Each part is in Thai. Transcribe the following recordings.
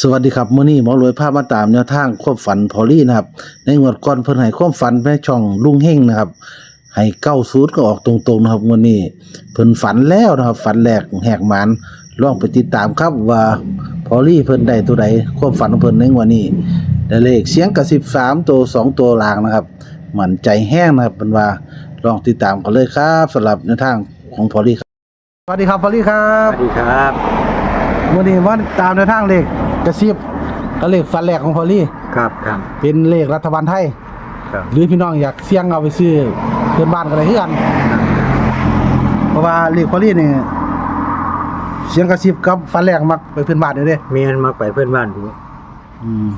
สวัสดีครับมื้อนี้หมอรวยพามาตามแนวทางความฝันพอลี่นะครับ ในงวดก่อนเพิ่นให้ความฝันแม่ช่องลุงเฮงนะครับให้90ก็ออกตรงๆนะครับงวดนี้เพิ่นฝันแล้วนะครับ ฝันแรกแหกหมานลองไปติดตามครับว่าพอลี่เพิ่นได้ตัวใดความฝันของเพิ่นในงวดนี้ได้เลขเสียงกระซิบ3ตัว2ตัวลางนะครับมั่นใจแห้งนะครับเพิ่นว่าลองติดตามกันเลยครับสำหรับแนวทางของพอลี่ครับสวัสดีครับพอลี่ครัสบวัสดีครับ มื่อนี้ว่าตามแนวทางเลขกระซิบก็เลขฟันแรกของพอลี่ ครับครับ เป็นเลขรัฐบาลไทย ครับ หรือพี่น้องอยากเสี่ยงเอาไปซื้อเพื่อนบ้านก็ได้เฮือนเพราะว่าเลขพอลี่นี่เสียงกระซิบกับฟันแรกมักไปเพื่อนบ้านอยู่เด้เมียนมาไปเพื่อนบ้านดูอืม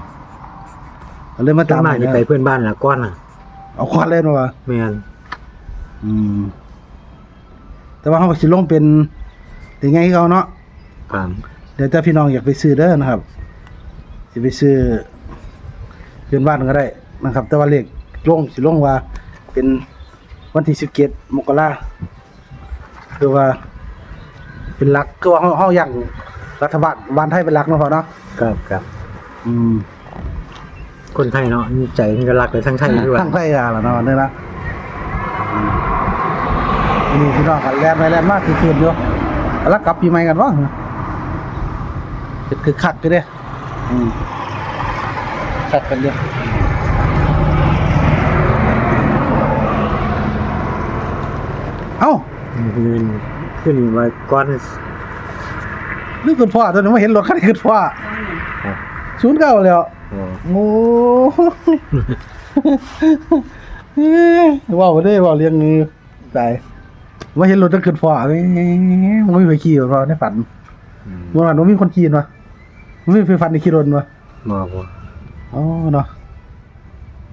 ก็เลยมาตาตามมาให้นี่ไปเพื่อนบ้านละก้อนน่ะเอาควานเล่นมาว่าเมียนอืม แต่ว่าเขาก็สิลงเป็นเป็นไงเขาเนาะ ครับ เดี๋ยวถ้าพี่น้องอยากไปซื้อเด้อนะครับจะไปซื้อเพื่อนบ้านก็ได้นะครับ แต่ว่าเลขลงสิลงว่าเป็นวันที่สิบเจ็ดมกราคือว่า เป็นหลักก็ว่าเฮาเฮาอย่างรัฐบาลบ้านไทยเป็นหลักเนาะพ่อเนาะครับครับอืมคนไทยเนาะมีใจมันก็รักไปทั้งไทยด้วยทั้งไทยอะล่ะเนาะนี่นะอืมอันนี่พี่น้องกันแล่นไปแล่นมากคือคืนอยู่แล้วกลับปีใหม่กันวะ คือคักอยู่เด้อืมคักกันเด้อเอ้าเมียนขึ้นมาก้อนนึกคุณพ่อตอนนี้มาเห็นรถคันนี้คุณพ่อครับศูนย์เก้าแล้วโอ้โอ้เอ้ยว้าวได้ว้าวเลี้ยงงูตายมาเห็นรถตั้งคุณพ่อเอ้ยมันไม่ไปขี่หรอกในฝัน อืมเมื่อวานมันมีคนขี่วะมันไม่ไปฝันในขี่รถวะมาบ่อ๋อเนาะ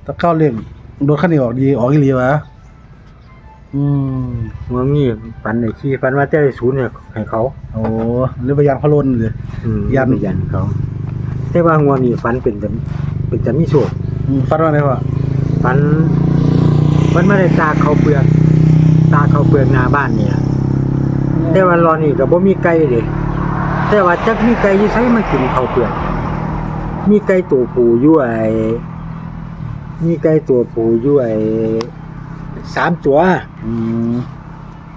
ตะเข้าเลี้ยงรถคันนี้ออกดีออกอีหลีวะอืมมันมีปันไอ้ขี้ปันว่าแต่ได้ศูนย์เนี่ยให้เขา โอ้หรือไปยางพะลนเลย อืมยัน ไปยันเขา แต่ว่างวดนี้ฝันเป็นจะเป็นจะมีโชคอืมฝันว่าไงพ่อฝันมันไม่ได้ตากเขาวเปลือกตากเขาวเปลือกหน้าบ้านเนี่ย แต่ว่ารอนี่ก็บ่มีไก่เด้ แต่ว่าจักมีไก่อยู่ไสมันกินข้าวเปลือกมีไก่ตัวผู้อยู่ไอ้มีไก่ตัวผู้อยู่ไอ้สามตัวอืม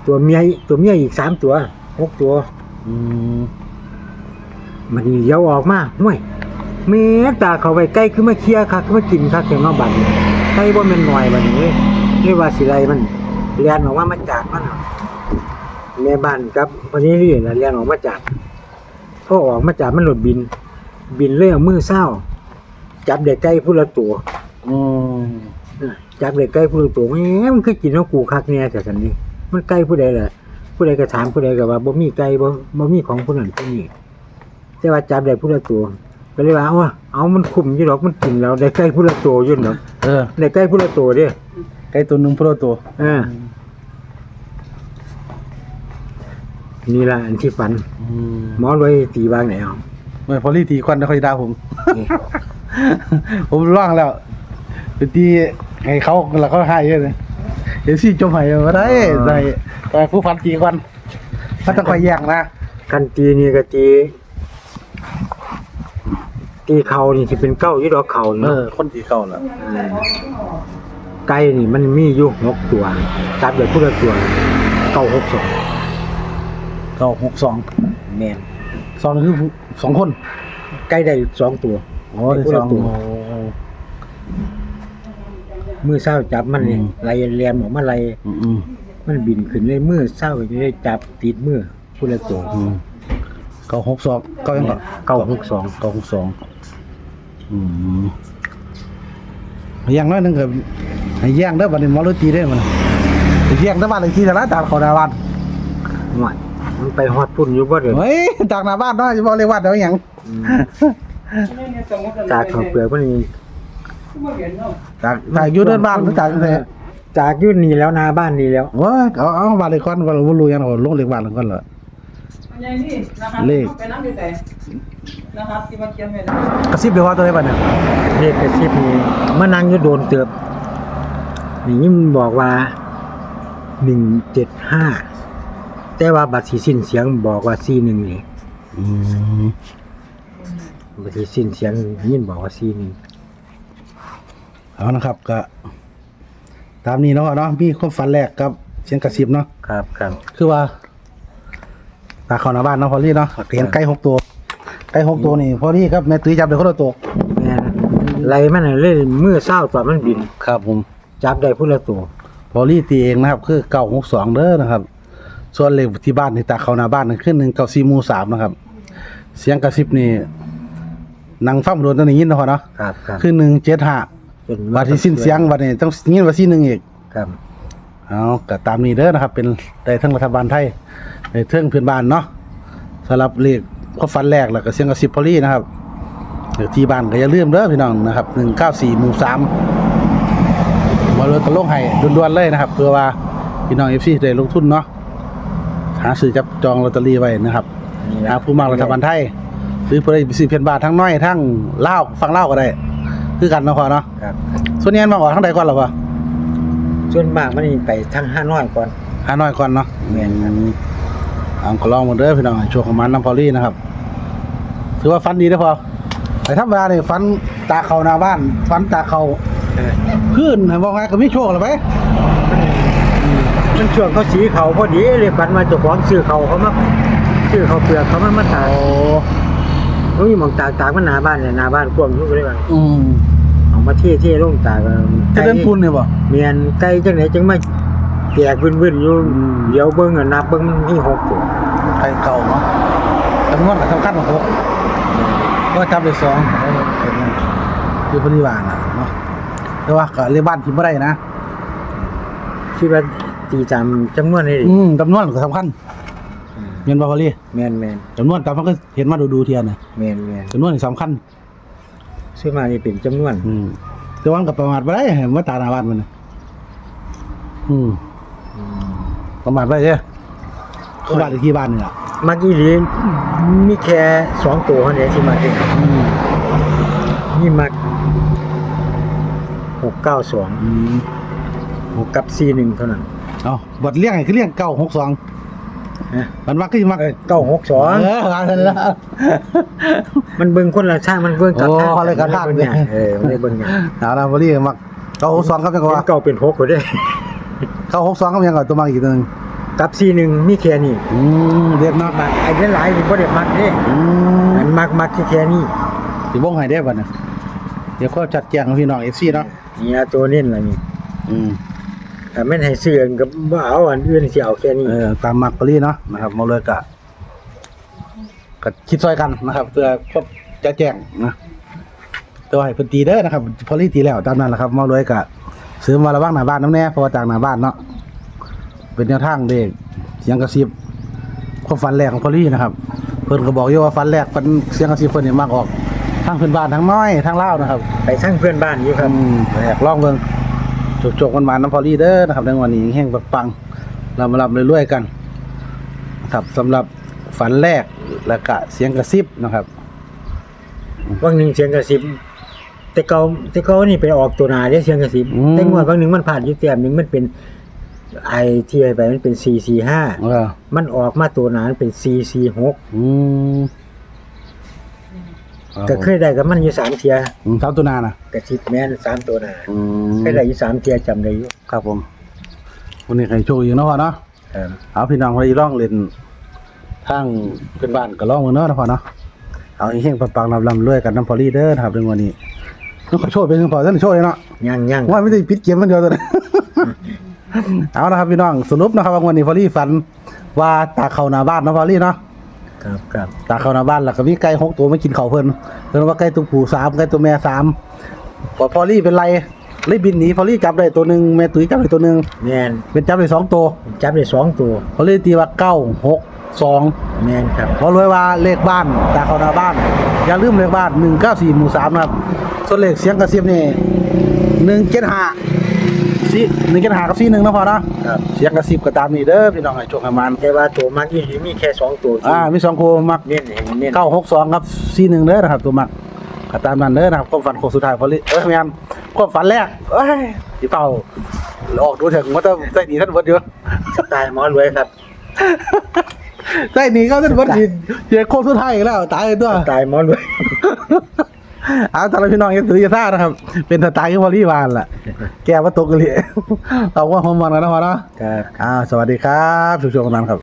ตัวเมียอีกตัวเมียอีกสามตัวหกตัวอืมมันนี่เลี้ยวออกมาห่วยแม่ตาเขาไปไก่คือมาเคลียร์คักคือมากินคักแต่มาบัดนี้ไก่บ่แม่นน้อยบัดนี้เว้ยเรียกว่าสิไรมันเลียนออกมามาจากมันน่ะแม่บ้านกับวันนี้นี่น่ะเลียนออกมาจาก พอออกมาจากมันหลดบิน บินเลยเอามือเศร้า จับเด็กไก่ผู้ละตัวอืมน่ะจับเด็กไก่ผู้ละตัวแหมมันคือกินของกูคักเนี่ยแต่สันนี้ มันไก่ผู้ใดล่ะผู้ใดก็ถามผู้ใดก็ว่าบ่มีไก่บ่บ่มีของผู้นั้นผู้นี้แต่ว่าจับได้ผู้ละตัวก็เลยว่าเอาวะเอามันคุ้มอยู่ดอกมันกินแล้วได้ไก่ผู้ละตัวอยู่ดอกเออได้ไก่ผู้ละตัวเด้ไก่ตัวหนึ่งพวกเราตัวอ่า นี่ล่ะอันที่ฝันอืมหมอรวยตีวางไหนเอาไม่พอลี่ตีควันแล้วค่อยด่าผม นี่ผมร่างแล้วเป็นตีให้เขาแล้วเขาให้เลยเดี๋ยวสิจมให้มาได้ได้แต่ผู้ฟันตีควันถ้าต้องคอยแยกนะกันตีนี่ก็ตี ตีเขานี่สิเป็นเก้าอยู่ดอกเขาเอเนาะอคนตีเขาแล้วไก่นี่มันมีอยู่หกตัวจับได้ผู้ละตัวเก้าหกสอง เก้าหกสองแมนสองนี่คือสองคนไก่ได้สองตัวอ๋อได้สองตัวโอ้มือเศร้าจับมันนี่อืมไล่แรมออกมาไล่อืมอืมมันบินขึ้นเลยมือเศร้าจะได้จับติดมือผู้ละตัวอืมเก้าหกสองเก้ายังก่อนเก้าหกสองเก้าหกสองอืมอย่างน้อยหนึงก็ให้แย่งเด้อบัดนี้หมอรู้ตีได้อมันให้แย่งแต่บ้านเลขที่แต่ละตามเขาหน้าบ้านหน่อย มันไปฮอดพุ่นอยู่บ่เด้อเฮ้ยจากหน้าบ้านเนาะจะบอกเลยว่าเดี๋ยวหยังอืมจากเขาวเปลือกมันนี่จากจากอยู่เดินบ้านหรือจากจังไดจากอยุ่นนี่แล้วนาบ้านนี่แล้วโอ้ยเอาเอาบ้านเลขก่อนว่าบ่รู้หยังเอาลงเลขบ้านก่อนเหรออันนี้นี่นะคะเลขไปน้ำอยู่แต่นะครับที่มาเขียนไว้นะกระซิบเดี๋ยวว่าตัวไหนบ้านเนี่ยเลขกระซิบนี่มานั่งอยู่โดนเตือบนี่ยิ่งบอกว่าหนึ่งเจ็ดห้า แต่ว่าบัตรสีสิ้นเสียงบอกว่าสี่หนึ่งนี่อืมบางทีสิ้นเสียงยินบอกว่าซีนี่เอานะครับก็ ตามนี้เนาะเนาะมีความฝันแรกกับเสียงกระซิบเนาะครับครับคือว่าตาเข้าหน้าบ้านเนาะพอลี่เนาะเห็นไก่หกตัวไก่หกตัวนี่พอลี่ครับแม่ตุ้ยจับได้คนละตัวแม่นไล่มันน่ะเล่นมือเศร้าตอนมันบิน ครับผมจับได้ผู้ละตัว พอลี่ตีเองนะครับ คือเก้าหกสองเด้อนะครับ ส่วนเลขที่บ้านที่ตาเข้าหน้าบ้านนั่นคือหนึ่งเก้าสี่หมู่สามนะครับ เสียงกระซิบนี่นังฟังโดนตัวนี้ยินเนาะพอเนาะครับครับคือหนึ่งเจ็ดห้าเป็นบาดที่สิ้นเสียงบาดนี้ต้องยินว่าสี่หนึ่งอีกครับเอาก็ตามนี้เด้อนะครับ เป็นได้ทั้งรัฐบาลไทยได้เทิงเพื่อนบ้านเนาะสำหรับเลขข้อฟันแรกแล้วก็เสียงกระซิบพอลี่นะครับเดี๋ยวที่บ้านก็อย่าลืมเด้อพี่น้องนะครับหนึ่งเก้าสี่หมู่สามมาเลยก็ลงให้ด่วนๆเลยนะครับ เพื่อว่าพี่น้องเอฟซีได้ลงทุนเนาะ หาซื้อจับจองลอตเตอรี่ไว้นะครับนี่หาผู้มักรัฐบาลไทยซื้อเพื่อไปซื้อเพียนบาททั้งน้อยทั้งเล่าวฟังเล่าวก็ได้ คือกันเนาะพอเนาะครับส่วนนี้มาออกทั้งใดก่อนหรอวะส่วนมากมันไปทางห้าน้อยก่อน หาน้อยก่อนเนาะแม่นครับ เอาก็ลองหมดเด้อพี่น้องให้โชคของมันน้ำพอลี่นะครับ ถือว่าฟันดีนะพอแต่ธรรมดาเนี่ยฟันตาเขาหน้าบ้านฟันตาเขาเออขึ้นบอกไงก็มีโชคหรือไป มันช่วงเขาสีเขาพอดีเลยปันมาเจ้าของซื้อเขาเขามาซื้อเขาเปลือกเขามามาตากโอ้เขามีหมองตากตากมันหน้าบ้านเนี่ยหน้าบ้านกว้างอยู่เลยว่าอืมเอามาเที่เที่ลงตากเออจะเดินปุนเนี่ยบ่ เมียนไก่จังไหนจังมาแจกวืนๆอยู่อืม เดี๋ยวเบิ่งอะนับเบิ่งมันมีหกตัวไข่เก่าเนาะจำนวนกับสำคัญของหกก็จับได้สองคือพอดีวางอะเนาะแต่ว่าก็เรียกบ้านที่ไม่ได้นะคิดว่า ตีจำจำนวนนี่ดิอืมจำนวนก็สำคัญเมียนบ่พอลี่แม่นแม่นจำนวนตามมันก็เห็นมาดูดูๆเทียนน่ะแม่นแม่นจำนวนนี่สำคัญ ซื้อมานี่เป็นจำนวน อืมแต่ว่ามันกับประมาทไปได้มาตาหน้าบ้านมันน่ะอืมอืมประมาทไปเด้คือบ้านเลขที่บ้านนี่ล่ะมักอีหลีมีแค่สองตัวเท่านั้นที่มาเองอืมนี่มักหกเก้าสองอืมกับสี่หนึ่งเท่านั้น เอาบทเลี้ยงไงคือเลี้ยงเก้าหกสองฮะ มันมักก็สิมักเก้าหกสองเออวางกันแล้ว มันเบิ่งคนละช่างมันเบิ่งกับโอ้ทางอะไรกับทาง มันเบิ่เนี่ยเออมันได้เบิ่งเนี่ยเอาละพอดีมักเก้าหกสองครับยังไงเป็นวะเก้าเป็นหกก็ได้เก้าหกสองครับยังไงตัวมักอีกตัวหนึงกับสี่หนึ่งมีแค่นี้อืมเรียกเนาะมักไอ้เรื่องหลายนี่บ่ได้มักเด้อืมมันมักมักแค่แค่นี้สิบ่งให้ได้บ่เนี่ยเดี๋ยวก็จัดแจงให้พี่น้อง FC เนาะ เนี่ยตัวเน้นล่ะนี่อืม ถ้าแม่นให้ซื้ออันก็บ่เอาอันอื่นสิเอาแค่นี้เออตามมักพอดีเนาะนะครับมาเลยกะก็คิดซอยกันนะครับเพื่อครบจะแจ้งนะตัวให้เพิ่นตีเด้อนะครับพอดีตีแล้วตามนั้นแหละครับมาเลยกะซื้อมาระวังหน้าบ้านน้ำแน่เพราะว่าจากหน้าบ้านเนาะเป็นแนวทางเด็กเสียงกระซิบความฝันแรกของพอลี่นะครับ เพิ่นก็บอกอยู่ว่าฝันแรกเป็นเสียงกระซิบเพิ่นนี่มักออกทางเพื่อนบ้านทางน้อยทางเล่าวนะครับ ไปทั้งเพื่อนบ้านอยู่ครับอืมอยากลองเบิ่ง จกๆมันๆน้ำพอลี่เด้อนะครับในวันนี้แห้งๆปังๆเรามารับรวยๆกันนะครับสำหรับฝันแรกและกะเสียงกระซิบนะครับบางหนึงเสียงกระซิบแต่เก่าแต่เก่านี่ไปออกตัวหนาเด้เสียงกระซิบอืมแต่งวดบางหนึงมันผ่านอยู่แต้มหนึงมันเป็นไอที่ให้ไปมันเป็น445เออมันออกมาตัวหนามันเป็น446อืมก็ เคยได้กับมันอยู่สามเทียอืมเท้าตัวนานะกระซิบแม่นสามตัวหนาอืมเคยได้อยู่สามเทียจำได้อยู่ครับผมวันนี้ใครโชคดีเนาะพ่อเนาะครับเอาพี่น้องไปร้องเล่นทางเพื่อนบ้านก็ร้องมือเนาะนะพ่อเนาะเอาอีเฮงปังๆลำๆรวยกันน้ำพอลี่เด้อนะครับเรื่องวันนี้ต้องขอโชคเป็นพอท่านโชคเลยเนาะยังยังว่าไม่ได้ปิดเกมมันเดียวตัวนะ เอานะครับพี่น้องสรุปนะครับว่าวันนี้พอลี่ฝันว่าตาเข้าหน้าบ้านเนาะพอลี่เนาะ ครับครับตาเข้าหน้าบ้านแล้วก็มีไก่หกตัวไม่กินเขาวเพิ่นเพิ่นว่าไก่ตัวผู้สามไก่ตัวแม่สามพอพอลี่เป็นไรเลยบินหนีพอลี่จับได้ตัวหนึ่งแม่ตุ้ยจับได้ตัวหนึ่งแม่นเป็นจับได้สองตัวจับได้สองตัวพอลี่ตีว่าเก้าหกสองแม่นครับพอรวยว่าเลขบ้านตาเข้าหน้าบ้าน อย่าลืมเลขบ้านหนึ่งเก้าสี่หมู่สามนะครับส่วนเลขเสียงกระเสียบนี่หนึ่งเจ็ดห้าสี่หนึ่งเจ็ดห้ากับสี่หนึ่งนะพอนะครับเสียงกระซิบก็ตามนี่เด้อพี่น้องให้โชคให้มันแต่ว่าตัวมักอีหลีมีแค่สองตัวอ่ามีสองคู่มักเน้นเห็นเน้นเก้าหกสองครับสี่หนึ่งเด้อนะครับ ตัวมักก็ตามนั้นเด้อนะครับความฝันโค้งสุดท้ายพอลิเอ้ยแม่นความฝันแรกเอ้ยที่เฝ้าออกดูเถอะผมว่าต้องใส่ดีท่านเบิดอยู่สไตล์หมอรวยครับใช่หนีเขาจะวัดอีกเจอโค้งสุดท้ายอีกแล้วตายเลยตัวตายหมอรวย เอาตอนพี่น้องยังตื่นยาท่านะครับ เป็นสไตล์ที่วอลลี่บานล่ะ แกว่าตกกันเลยเอาว่าผมมันกันนะพอเนาะครับอ่าสวัสดีครับทุกช่วงนั้นครับ